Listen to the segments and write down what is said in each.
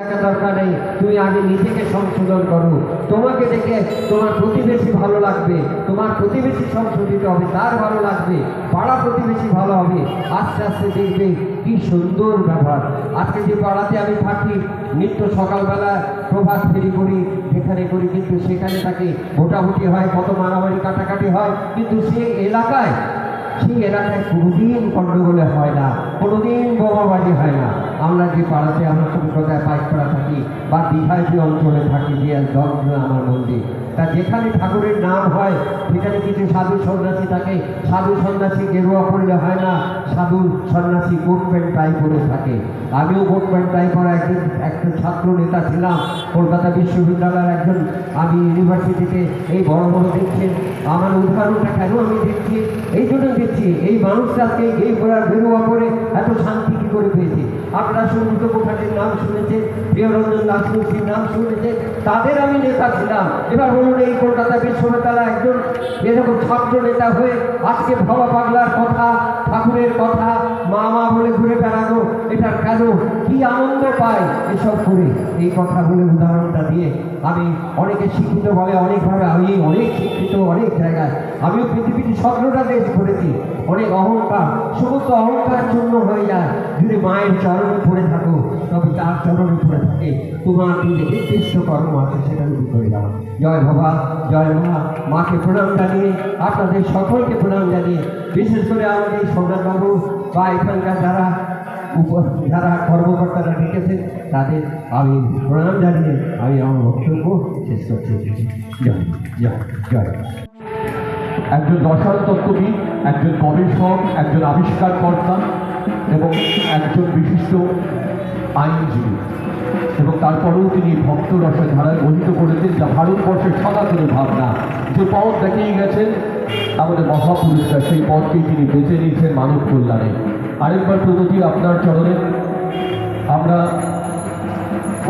টাকা দরকার নেই। তুমি আগে নিজেকে সংশোধন করো। তোমাকে দেখে তোমার প্রতিবেশী ভালো লাগবে। তোমার প্রতিবেশী সংশোধিত হবে, তার ভালো লাগবে। পাড়া প্রতিবেশী ভালো হবে। আস্তে আস্তে দেখবে কি সুন্দর ব্যবহার। আজকে যে পাড়াতে আমি থাকি, নিত্য সকালবেলা প্রভাত ফেরি করি, যেখানে করি, কিন্তু সেখানে তাকে ভোটাভুটি হয়, কত মারামারি, কাটাকাটি হয়, কিন্তু সেই এলাকায় সেই এলাকায় কোনোদিন গণ্ডগোলে হয় না, কোনোদিন বোমাবাজি হয় না। আমরা যে পাড়াতে, আমরা কলকাতায় পাইকপাড়া থাকি, বা দীঘায় যে অঞ্চলে থাকি, যে দল আমার মন্দির, তা যেখানে ঠাকুরের নাম হয়, সেখানে কিছু সাধু সন্ন্যাসী থাকে। সাধু সন্ন্যাসী গেরুয়া পড়লে হয় না, সাধু সন্ন্যাসী কোট প্যান্ট টাই পরে থাকে। আমিও কোট প্যান্ট টাই পরা ছাত্র নেতা ছিলাম, কলকাতা বিশ্ববিদ্যালয়ের একজন আমি ইউনিভার্সিটিতে এই বড় বড় দিচ্ছেন আমার উদাহরণটা কেন আমি দেখছি? এই জন্য দেখছি, এই মানুষটা আজকে এই ঘোড়ার বেরোয়া পরে এত শান্তি কী করে পেয়েছে? আপনারা সমুদ্র মুখার্জির নাম শুনেছেন প্রিয়রঞ্জন দাসমুখীর নাম শুনেছেন তাদের আমি নেতা ছিলাম। এবার বলুন, এই কলকাতা বিশ্ববিদ্যালয় একজন এরকম ছাত্র নেতা হয়ে আজকে ভবা পাগলার কথা, ঠাকুরের কথা মা মা বলে ঘুরে বেড়ানো এটার কেন আনন্দ পায় এসব করে। এই কথা বলে উদাহরণটা দিয়ে আমি অনেকে শিক্ষিত বলে অনেকভাবে আমি অনেক শিক্ষিত অনেক জায়গায়। আমিও পৃথিবীতে সতেরোটা দেশ ঘুরেছি অনেক অহংকার, সমস্ত অহংকার জন্য হয়ে যায়। যদি মায়ের চরণে পড়ে থাকো, তবে তার চরণে পড়ে থাকে। তোমার যে নির্দিষ্ট কর্ম আছে সেটা তুমি করে দাও। জয় বাবা, জয় মা। মাকে প্রণাম জানিয়ে আপনাদের সকলকে প্রণাম জানিয়ে, বিশেষ করে আমাদের সোমনাথবাবু বা এখানকার যারা যারা কর্মকর্তারা ডেকেছেন তাদের আমি প্রণাম জানিয়ে আমি আমার বক্তব্য শেষ করছি। জয় জয় জয়। একজন রসায়নতত্ত্ববিদ একজন গবেষক, একজন আবিষ্কারকর্তা এবং একজন বিশিষ্ট আইনজীবী এবং তারপরেও তিনি ভক্ত রসের ধারায় মোহিত করেছেন, যা ভারতবর্ষের সনাতনী ভাবনা। যে পথ দেখিয়ে গেছেন, আমাদের মহাপুরুষরা সেই পথকেই তিনি বেছে নিয়েছেন মানব কল্যাণে। আরেকবার প্রগতি আপনার চরণে। আমরা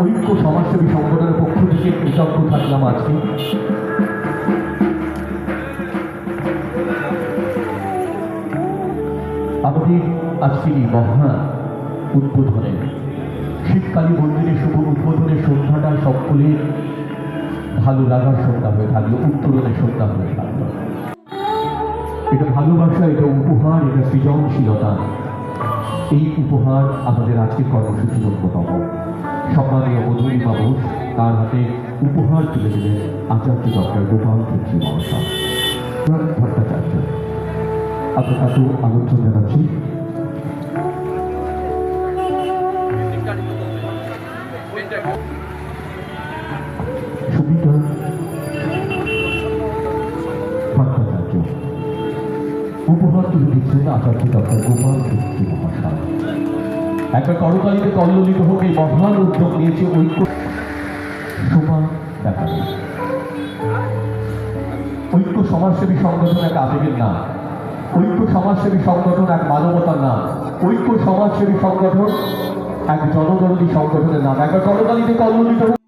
ঐক্য সমাজসেবী সংগঠনের পক্ষ থেকে কৃতজ্ঞ থাকলাম আজকে। আমাদের আজকের এই মহা উদ্বোধনে, শীতকালী মন্দিরের শুভ উদ্বোধনের সন্ধ্যাটা সকলে ভালো লাগার সন্ধ্যা হয়ে থাকল উত্তরণের সন্ধ্যা হয়ে থাকল। এটা ভালোবাসা, এটা উপহার, এটা সৃজনশীলতা। এই উপহার আমাদের আজকের কর্মসূচির অন্যতম সম্মানীয় মধুরী মানুষ তার হাতে উপহার তুলে দিলেন আচার্য ডক্টর গোপাল চৌধুরী মহাশয় ভট্টাচার্য। আপনার কাছে আলোচনা জানাচ্ছি। উপহার তুলে দিচ্ছেন আচার্য ডক্টর গোপাল চৌধুরী মহাশয়। একটা করতালিতে কল্লিত হোক এই মহান উদ্যোগ নিয়েছে ঐক্য। শোভা দেখা ঐক্য সমাজসেবী সংগঠন এক আবেগের নাম। ঐক্য সমাজসেবী সংগঠন এক মানবতার নাম। ঐক্য সমাজসেবী সংগঠন এক জনদরদী সংগঠনের নাম। একটা করতালিতে কল্লিত হোক।